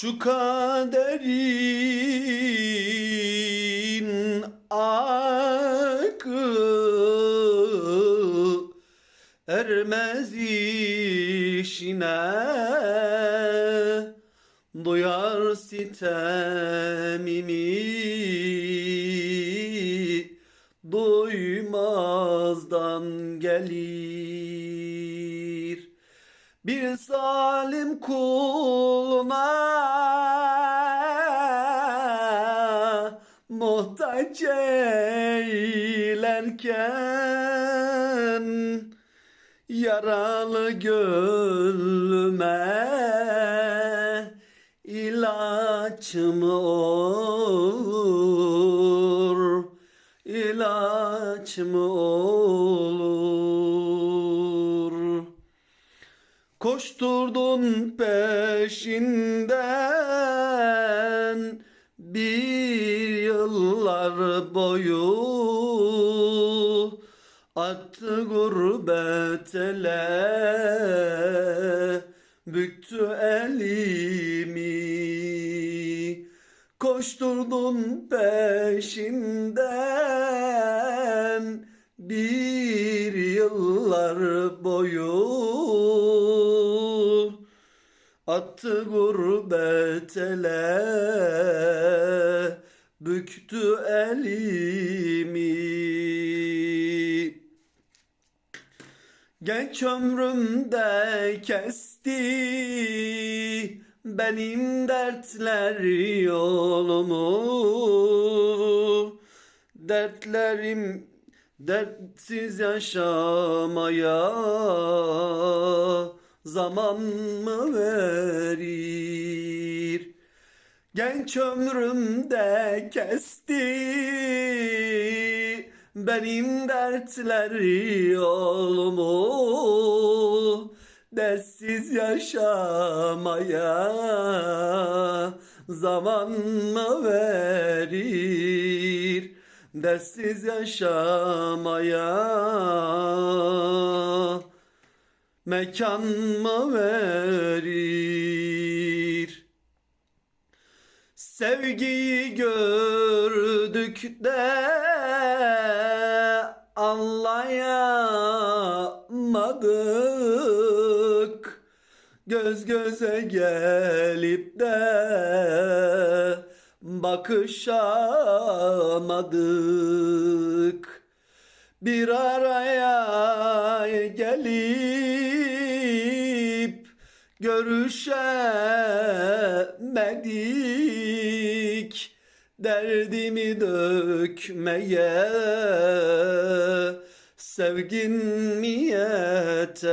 Şu kaderin akı ermez işine. Duyar sitemimi duymazdan gelir bir zalim kuluna muhtaç eylerken yaralı gönlüme ilaç mı olur ilaç mı olur Koşturdun peşinden bir yıllar boyu. Attı gurbet ele büktü elimi. Koşturdun peşinden bir yıllar boyu Attı gurbet büktü elimi. Genç ömrümde kesti benim dertler yolumu. Dertlerim dertsiz yaşamaya zaman mı verir? Genç ömrümde kesti benim dertler yolumu Dertsiz yaşamaya zaman mı verir? Dertsiz yaşamaya mekan mı verir? Sevgiyi gördük de anlayamadık Göz göze gelip de bakışamadık Bir araya gelip görüşemedik. Derdimi dökmeye sevgin mi yeter?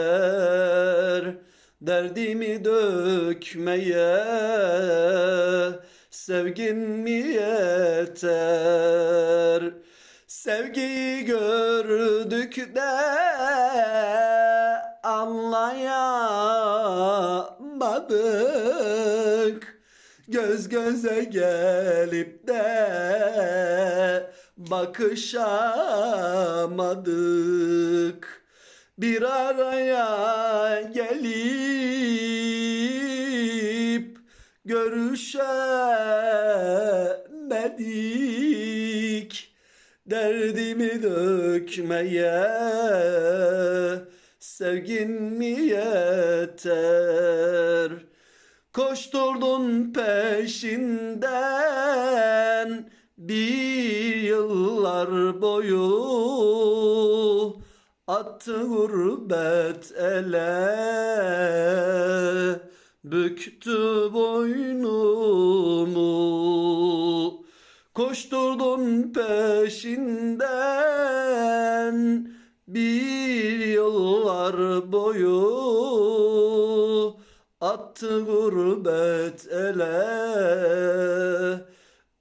Derdimi dökmeye sevgin mi yeter? Sevgiyi gördük de anlayamadık Göz göze gelip de bakışamadık. Bir araya gelip görüşemedik. Derdimi dökmeye sevgin mi yeter? Koşturdun peşinden bir yıllar boyu. Attı gurbet ele büktü boynumu. Koşturdun peşinden bir boyu Attı gurbet ele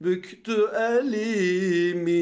büktü elimi